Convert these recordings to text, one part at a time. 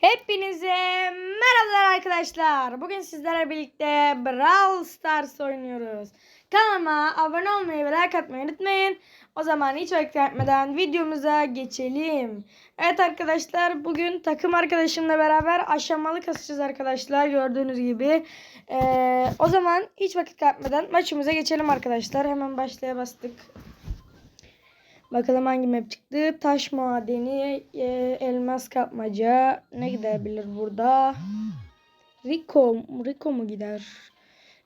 Hepinize merhabalar arkadaşlar. Bugün sizlerle birlikte Brawl Stars oynuyoruz. Kanalıma abone olmayı ve like atmayı unutmayın. O zaman hiç vakit kaybetmeden videomuza geçelim. Evet arkadaşlar bugün takım arkadaşımla beraber aşamalı kasacağız arkadaşlar. Gördüğünüz gibi. Ee, o zaman hiç vakit kaybetmeden maçımıza geçelim arkadaşlar. Hemen başlaya bastık. Bakalım hangi map çıktı. Taş madeni, e, elmas kapmaca. Ne gidebilir burada? Rico, Rico mu gider?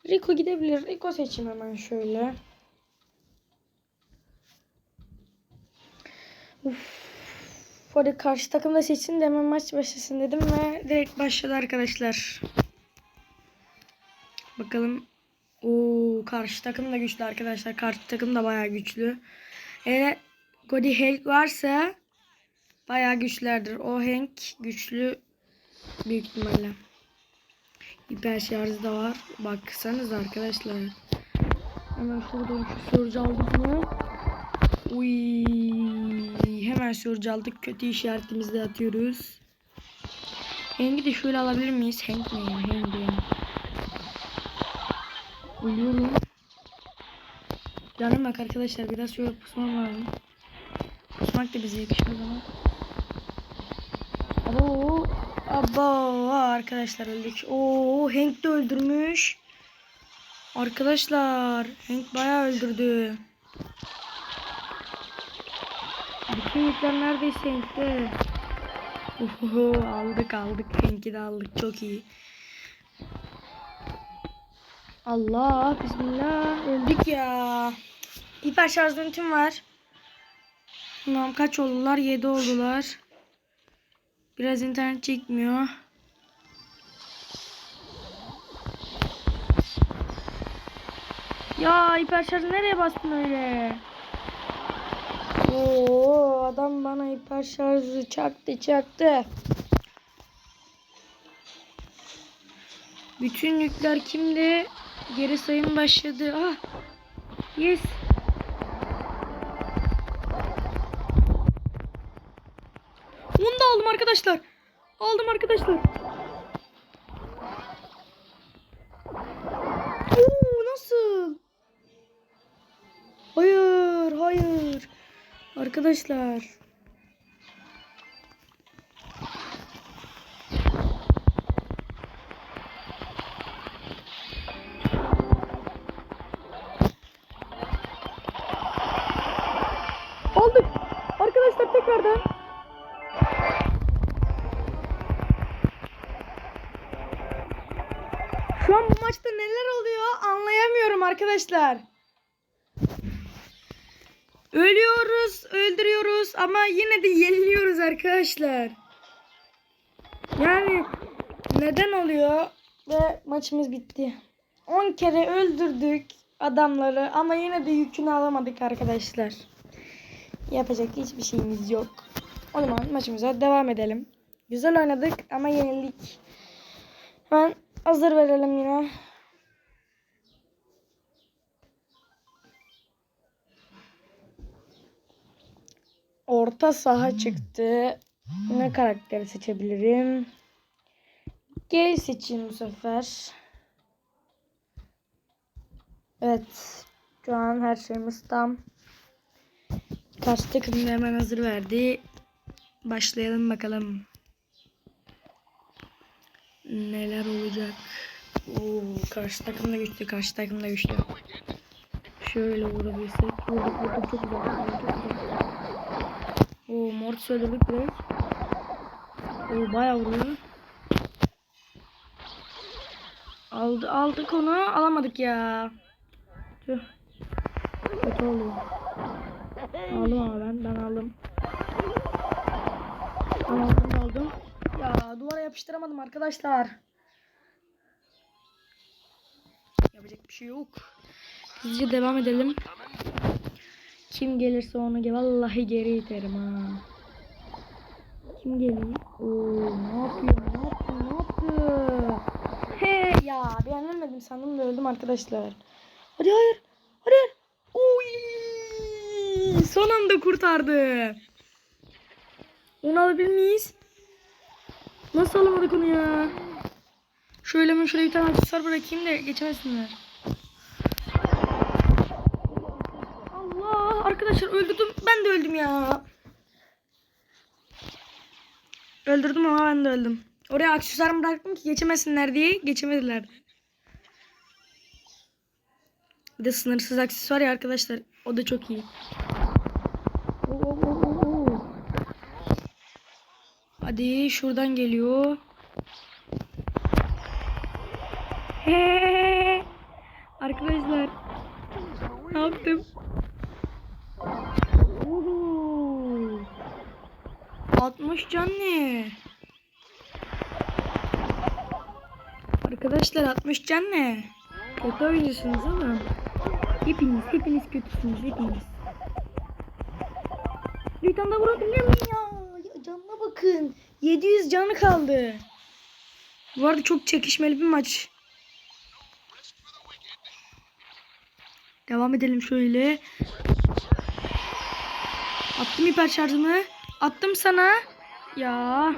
Rico gidebilir. Rico seçeyim hemen şöyle. Uf. Hadi karşı takım da seçsin de hemen maç başlasın dedim ve direkt başladı arkadaşlar. Bakalım. Oo, karşı takım da güçlü arkadaşlar. Karşı takım da bayağı güçlü. Eğer Godi Hank varsa bayağı güçlerdir. O Hank güçlü büyük ihtimalle. Hiper şarjı da var. Baksanız arkadaşlar. Hemen şuradan şu surge aldık mı? Uy, hemen surge aldık. Kötü işaretimizi de atıyoruz. Hank'i de şöyle alabilir miyiz? Hank ne? Hank de ya. Ölüyorum. Canım bak arkadaşlar biraz şöyle pusmam lazım. Pusmak da bize yakışır ama. Abo, abo arkadaşlar öldük. Oo Hank de öldürmüş. Arkadaşlar Hank bayağı öldürdü. Bütün yükler neredeyse Hank'te. Oho, aldık aldık Hank'i de aldık çok iyi. Allah bismillah öldük ya. Hiper şarj dönütüm var. Tamam kaç oldular? 7 oldular. Biraz internet çekmiyor. Ya hiper şarjı nereye bastın öyle? Oo adam bana hiper şarjı çaktı çaktı. Bütün yükler kimde? Geri sayım başladı. Ah. Yes. Onu da aldım arkadaşlar. Aldım arkadaşlar. Oo, nasıl? Hayır, hayır. Arkadaşlar. Şu an bu maçta neler oluyor anlayamıyorum arkadaşlar. Ölüyoruz, öldürüyoruz ama yine de yeniliyoruz arkadaşlar. Yani neden oluyor ve maçımız bitti. 10 kere öldürdük adamları ama yine de yükünü alamadık arkadaşlar. Yapacak hiçbir şeyimiz yok. O zaman maçımıza devam edelim. Güzel oynadık ama yenildik. Hemen hazır verelim yine. Orta saha çıktı. Ne karakteri seçebilirim? Gay seçeyim bu sefer. Evet. Şu an her şeyimiz tam. Karşı takım hemen hazır verdi. Başlayalım bakalım. Neler olacak? Oo, karşı takım da güçlü, karşı takım da güçlü. Şöyle vurabilsek. Vurduk vurduk çok güzel. Oo, Mortis öldürdük direkt. Oo, bayağı vuruyor. Aldı, aldık onu. Alamadık ya. Tüh. Kötü oldu. Aldım ama ben. Ben aldım. Ben aldım aldım. Duvara yapıştıramadım arkadaşlar. Yapacak bir şey yok. Hızlıca devam edelim. Kim gelirse onu vallahi geri iterim ha. Kim geliyor? Oo ne yapıyor? Ne yaptı? Ne yaptı? He ya bir an ölmedim sandım da öldüm arkadaşlar. Hadi hayır. Hadi hayır. Oy! Son anda kurtardı. Onu alabilir miyiz? Nasıl alamadık onu ya? Şöyle ben şuraya bir tane aksesuar bırakayım da geçemesinler. Allah arkadaşlar öldürdüm. Ben de öldüm ya. Öldürdüm ama ben de öldüm. Oraya aksesuarımı bıraktım ki geçemesinler diye geçemediler. Bir de sınırsız aksesuar ya arkadaşlar. O da çok iyi. Oo, oo, oo. Hadi şuradan geliyor. Arkadaşlar. Ne yaptım? Oo. 60 can ne? Arkadaşlar 60 can ne? Kötü oyuncusunuz ama. Hepiniz, hepiniz kötüsünüz, hepiniz. Bir tane daha vurabiliyor muyum ya? Bakın. 700 canı kaldı. Bu arada çok çekişmeli bir maç. Devam edelim şöyle. Attım hiper şarjımı. Attım sana. Ya.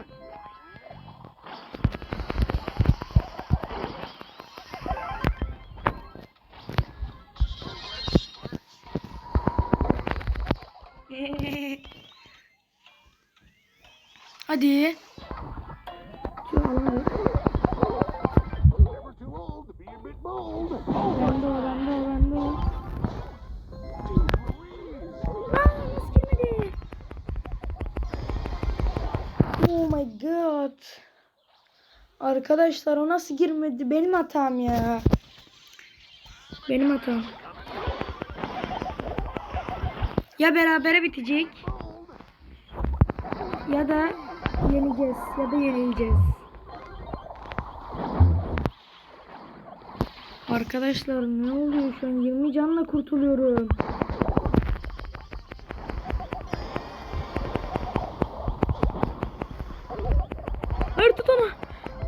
Bold. Bende o, bende o, bende o. Oh my god. Arkadaşlar o nasıl girmedi? Benim hatam ya. Benim hatam. Ya berabere bitecek. Ya da yeneceğiz. Ya da yenileceğiz. Arkadaşlar ne oluyor şu an? 20 canla kurtuluyorum. Hayır tut onu.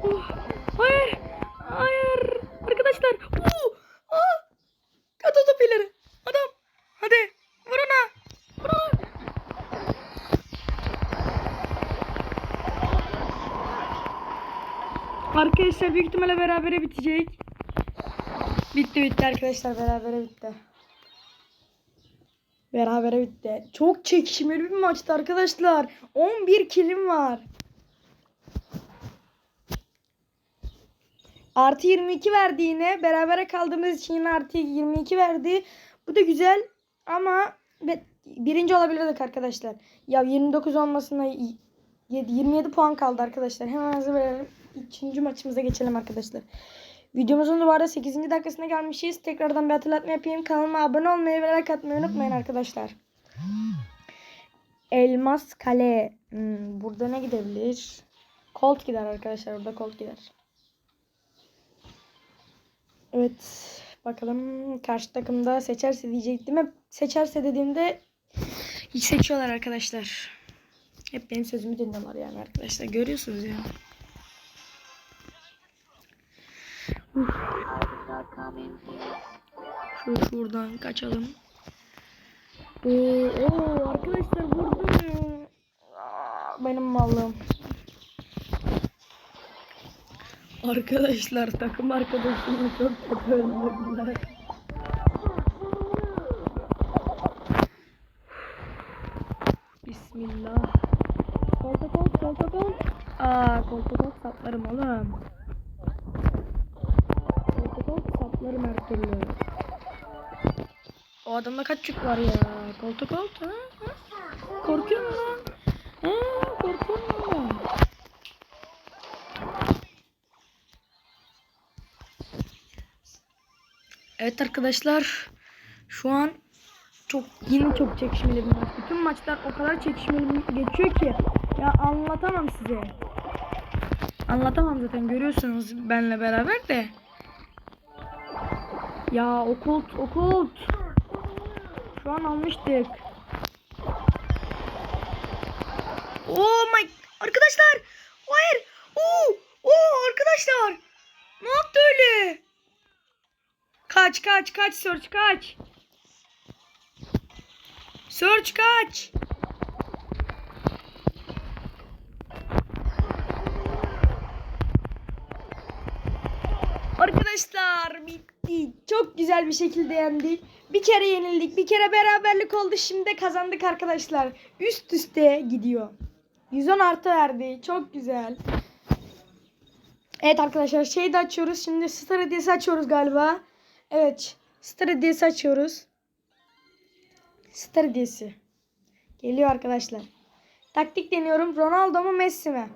Oh, hayır. Hayır. Arkadaşlar. Oo, aa. At o. Adam. Hadi. Vur ona. Vur ona. Arkadaşlar büyük ihtimalle berabere bitecek. Bitti bitti arkadaşlar berabere bitti. Berabere bitti. Çok çekişmeli bir maçtı arkadaşlar. 11 kilim var. Artı 22 verdi yine. Berabere kaldığımız için yine artı 22 verdi. Bu da güzel ama birinci olabilirdik arkadaşlar. Ya 29 olmasına y- 27 puan kaldı arkadaşlar. Hemen hızlı verelim. İkinci maçımıza geçelim arkadaşlar. Videomuzun arada 8. dakikasına gelmişiz. Tekrardan bir hatırlatma yapayım. Kanalıma abone olmayı ve like atmayı unutmayın arkadaşlar. Elmas Kale. Hmm, burada ne gidebilir? Colt gider arkadaşlar. Burada Colt gider. Evet. Bakalım karşı takımda seçerse diyecektim. Hep seçerse dediğimde hiç seçiyorlar arkadaşlar. Hep benim sözümü dinliyorlar yani arkadaşlar. Görüyorsunuz yani. Şu şuradan kaçalım. Oo, oo arkadaşlar vurdum Benim mallım. Arkadaşlar takım arkadaşımı çok kötü öldürdüler. Bismillah. Kolta kolt, kolta kolt. Aa, kolta kolt saplarım oğlum. Kolta kolt saplarım her türlü. O adamda kaç çük var ya? Kolta kolt ha? ha? Korkuyor mu lan? Ha, korkuyor mu? Evet arkadaşlar. Şu an çok yine çok çekişmeli bir maç. Bütün maçlar o kadar çekişmeli geçiyor ki ya anlatamam size. Anlatamam zaten görüyorsunuz benle beraber de. Ya okult okult. Şu an almıştık. Oh my arkadaşlar. Hayır. Oo! Oo arkadaşlar. Ne yaptı öyle? Kaç kaç kaç search kaç. Search kaç. Arkadaşlar bitti. Çok güzel bir şekilde yendik. Bir kere yenildik. Bir kere beraberlik oldu. Şimdi kazandık arkadaşlar. Üst üste gidiyor. 110 artı verdi. Çok güzel. Evet arkadaşlar şeyi de açıyoruz. Şimdi Star hediyesi açıyoruz galiba. Evet. Star hediyesi açıyoruz. Star hediyesi. Geliyor arkadaşlar. Taktik deniyorum. Ronaldo mu Messi mi?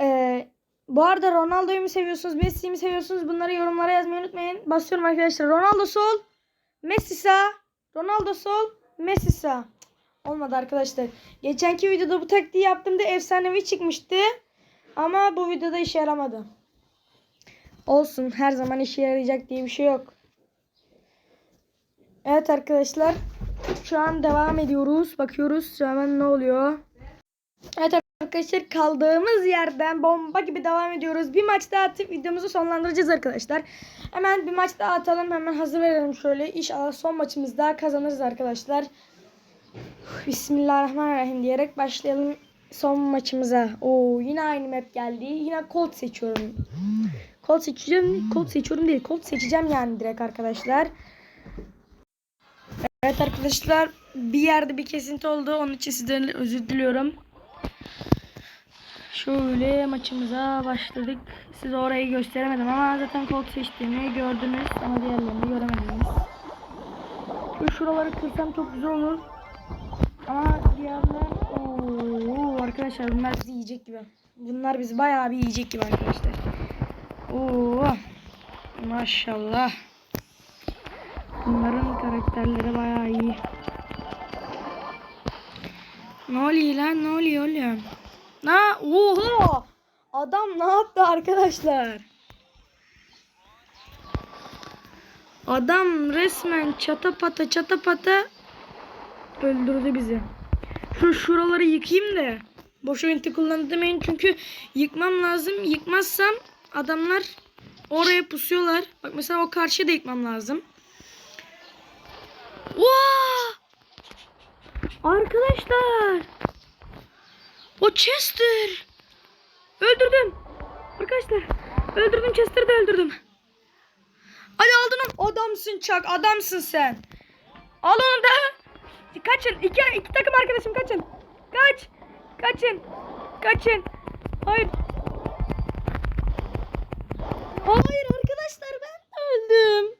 Ee, bu arada Ronaldo'yu mu seviyorsunuz, Messi'yi mi seviyorsunuz? Bunları yorumlara yazmayı unutmayın. Basıyorum arkadaşlar. Ronaldo sol, Messi sağ. Ronaldo sol, Messi sağ. Olmadı arkadaşlar. Geçenki videoda bu taktiği yaptığımda efsanevi çıkmıştı. Ama bu videoda işe yaramadı. Olsun. Her zaman işe yarayacak diye bir şey yok. Evet arkadaşlar. Şu an devam ediyoruz. Bakıyoruz hemen ne oluyor. Evet arkadaşlar kaldığımız yerden bomba gibi devam ediyoruz. Bir maç daha atıp videomuzu sonlandıracağız arkadaşlar. Hemen bir maç daha atalım. Hemen hazır verelim şöyle. İnşallah son maçımızda kazanırız arkadaşlar. Bismillahirrahmanirrahim diyerek başlayalım son maçımıza. Oo yine aynı map geldi. Yine Colt seçiyorum. Colt seçeceğim. Colt seçiyorum değil. Colt seçeceğim yani direkt arkadaşlar. Evet arkadaşlar bir yerde bir kesinti oldu. Onun için sizden özür diliyorum. Şöyle maçımıza başladık. Size orayı gösteremedim ama zaten kod seçtiğimi gördünüz ama diğerlerini göremediniz. Şu şuraları kırsam çok güzel olur. Ama diğerler Oo, arkadaşlar bunlar bizi yiyecek gibi. Bunlar bizi bayağı bir yiyecek gibi arkadaşlar. Oo, maşallah. Bunların karakterleri bayağı iyi. Ne oluyor lan? Ne oluyor? Na, oha! Adam ne yaptı arkadaşlar? Adam resmen çata pata çata pata öldürdü bizi. Şu şuraları yıkayayım da. Boş oyuntu kullanmayın çünkü yıkmam lazım. Yıkmazsam adamlar oraya pusuyorlar. Bak mesela o karşıya da yıkmam lazım. Vaa! Arkadaşlar. O Chester. Öldürdüm. Arkadaşlar. Öldürdüm Chester'ı da öldürdüm. Hadi aldın. Adamsın Çak. Adamsın sen. Al onu da. Kaçın. İki, iki takım arkadaşım kaçın. Kaç. Kaçın. Kaçın. Hayır. Hayır arkadaşlar ben öldüm.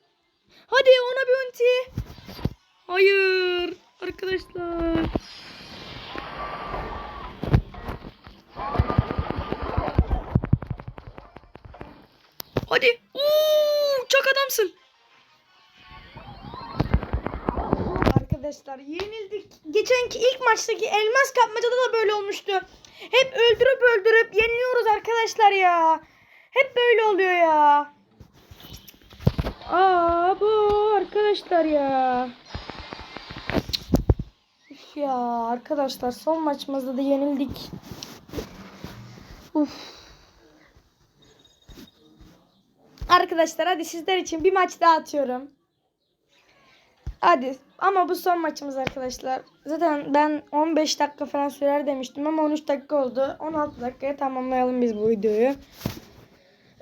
Hadi ona bir ulti. Hayır. Arkadaşlar. Hadi. Uuu, çok adamsın. Arkadaşlar yenildik. Geçenki ilk maçtaki elmas kapmacada da böyle olmuştu. Hep öldürüp öldürüp yeniliyoruz arkadaşlar ya. Hep böyle oluyor ya. Aa bu arkadaşlar ya. Ya arkadaşlar son maçımızda da yenildik. Uf. Arkadaşlar hadi sizler için bir maç daha atıyorum. Hadi ama bu son maçımız arkadaşlar. Zaten ben 15 dakika falan sürer demiştim ama 13 dakika oldu. 16 dakikaya tamamlayalım biz bu videoyu.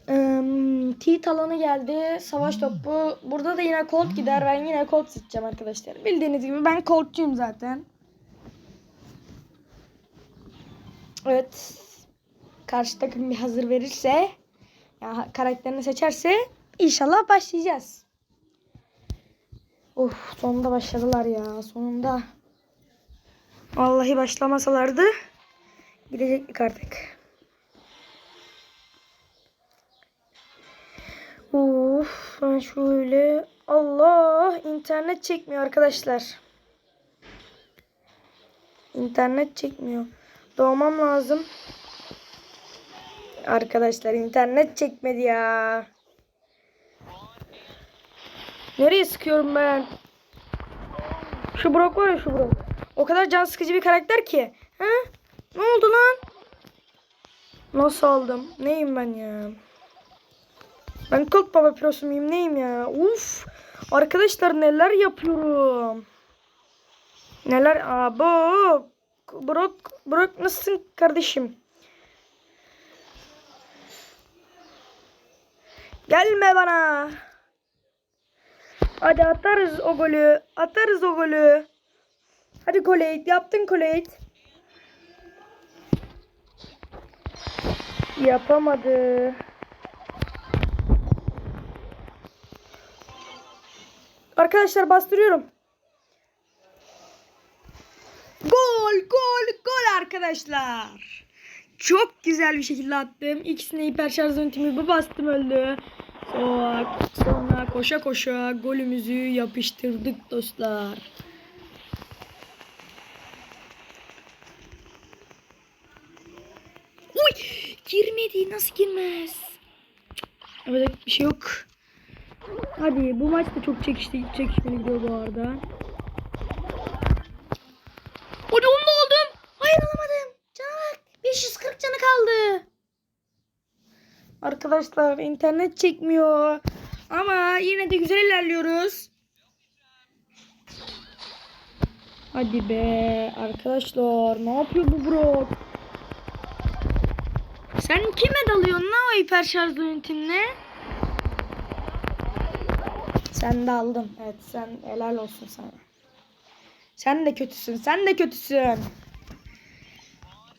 Ee, Tit alanı geldi. Savaş topu. Burada da yine Colt gider. Ben yine Colt seçeceğim arkadaşlar. Bildiğiniz gibi ben Colt'cuyum zaten. Evet. Karşı takım bir hazır verirse ya karakterini seçerse inşallah başlayacağız. Of sonunda başladılar ya sonunda. Vallahi başlamasalardı gidecektik artık. Of ben şöyle Allah internet çekmiyor arkadaşlar. İnternet çekmiyor. Doğmam lazım. Arkadaşlar internet çekmedi ya. Nereye sıkıyorum ben? Şu Brock var ya şu Brock. O kadar can sıkıcı bir karakter ki. Ha? Ne oldu lan? Nasıl aldım? Neyim ben ya? Ben Colt Baba Pro'su muyum neyim ya? Uf! Arkadaşlar neler yapıyorum? Neler? Abo! Brock, Brock nasılsın kardeşim? Gelme bana. Hadi atarız o golü. Atarız o golü. Hadi Koleit. Yaptın Koleit. Yapamadı. Arkadaşlar bastırıyorum. Gol, gol, gol arkadaşlar. Çok güzel bir şekilde attım. İkisine hiper şarj yöntemi bir bastım öldü. Sonra, sonra koşa koşa golümüzü yapıştırdık dostlar. Uy! Girmedi. Nasıl girmez? Evet bir şey yok. Hadi bu maç da çok çekişti, çekişmeli gidiyor bu arada. Hadi onu da aldım. Hayır alamadım. Cana bak. 540 canı kaldı. Arkadaşlar internet çekmiyor. Ama yine de güzel ilerliyoruz. Hadi be arkadaşlar ne yapıyor bu Brock? Sen kime dalıyorsun ne o hiper şarj yöntemine? Sen de aldın. Evet sen helal olsun sana. Sen de kötüsün. Sen de kötüsün.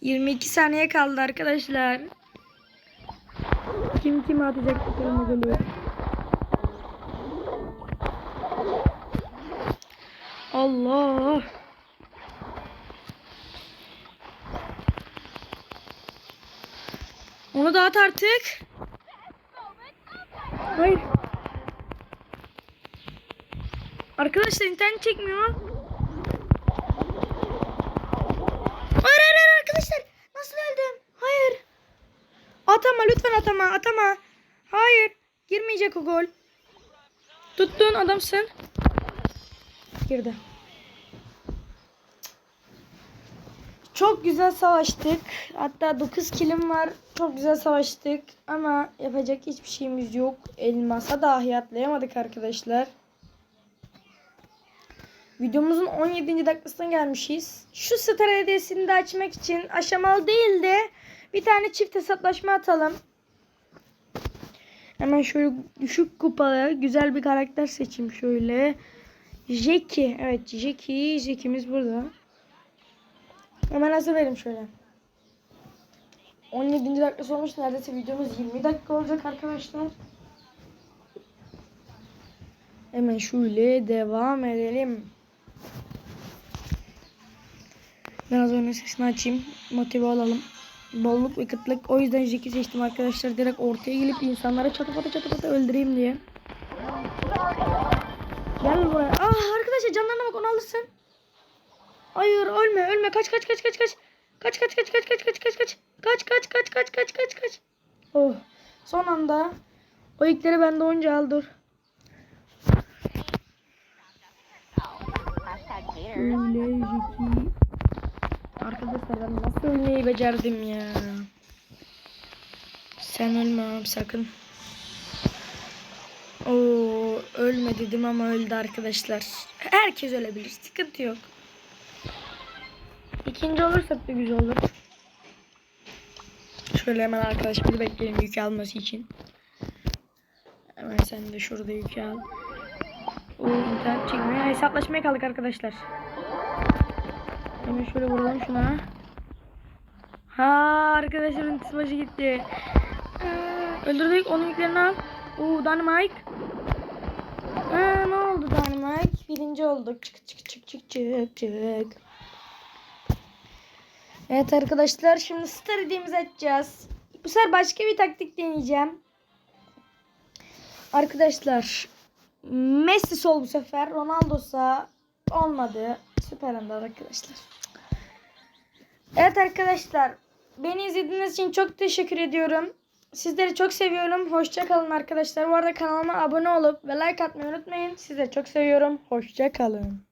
22 saniye kaldı arkadaşlar. Kim kime atacak bakalım o golü. Allah. Onu da at artık. Hayır. Arkadaşlar internet çekmiyor. Hayır hayır hayır arkadaşlar. Nasıl öldüm? Hayır. Atama atama. Hayır. Girmeyecek o gol. Tuttun adamsın. Girdi. Çok güzel savaştık. Hatta 9 kilim var. Çok güzel savaştık. Ama yapacak hiçbir şeyimiz yok. Elmasa dahi atlayamadık arkadaşlar. Videomuzun 17. dakikasına gelmişiz. Şu star de açmak için aşamalı değil de bir tane çift hesaplaşma atalım. Hemen şöyle düşük kupalı güzel bir karakter seçeyim şöyle. Jackie. Evet Jackie. Jackie'miz burada. Hemen hazır verim şöyle. 17. dakikası olmuş. Neredeyse videomuz 20 dakika olacak arkadaşlar. Hemen şöyle devam edelim. Biraz oyunun sesini açayım. Motive olalım. Bolluk ve kıtlık. O yüzden Jack'i seçtim arkadaşlar. Direkt ortaya gelip insanlara çatı pata çatı pata öldüreyim diye. Gel buraya. Ah arkadaşlar canlarına bak onu alırsın. Hayır ölme ölme kaç kaç kaç kaç kaç. Kaç kaç kaç kaç kaç kaç kaç kaç. Kaç kaç kaç kaç kaç kaç kaç. Oh. Son anda o ilkleri bende onca al dur. Öyle. Arkadaşlar ben ölmeyi becerdim ya. Sen ölme abi sakın. Oo ölme dedim ama öldü arkadaşlar. Herkes ölebilir. Sıkıntı yok. İkinci olursak da güzel olur. Şöyle hemen arkadaşımızı bekleyelim yük alması için. Hemen sen de şurada yük al. O internet çekmiyor. Hesaplaşmaya kaldık arkadaşlar. Hemen şöyle vuralım şuna. Ha arkadaşların başı gitti. Ee, öldürdük onun yüklerini al. Oo Dynamite. Ha, ne oldu Dynamite? Birinci olduk. Çık çık çık çık çık çık. Evet arkadaşlar şimdi star hediyemizi açacağız. Bu sefer başka bir taktik deneyeceğim. Arkadaşlar Messi sol bu sefer. Ronaldo'sa olmadı. Süper Ender arkadaşlar. Evet arkadaşlar. Beni izlediğiniz için çok teşekkür ediyorum. Sizleri çok seviyorum. Hoşça kalın arkadaşlar. Bu arada kanalıma abone olup ve like atmayı unutmayın. Sizleri çok seviyorum. Hoşça kalın.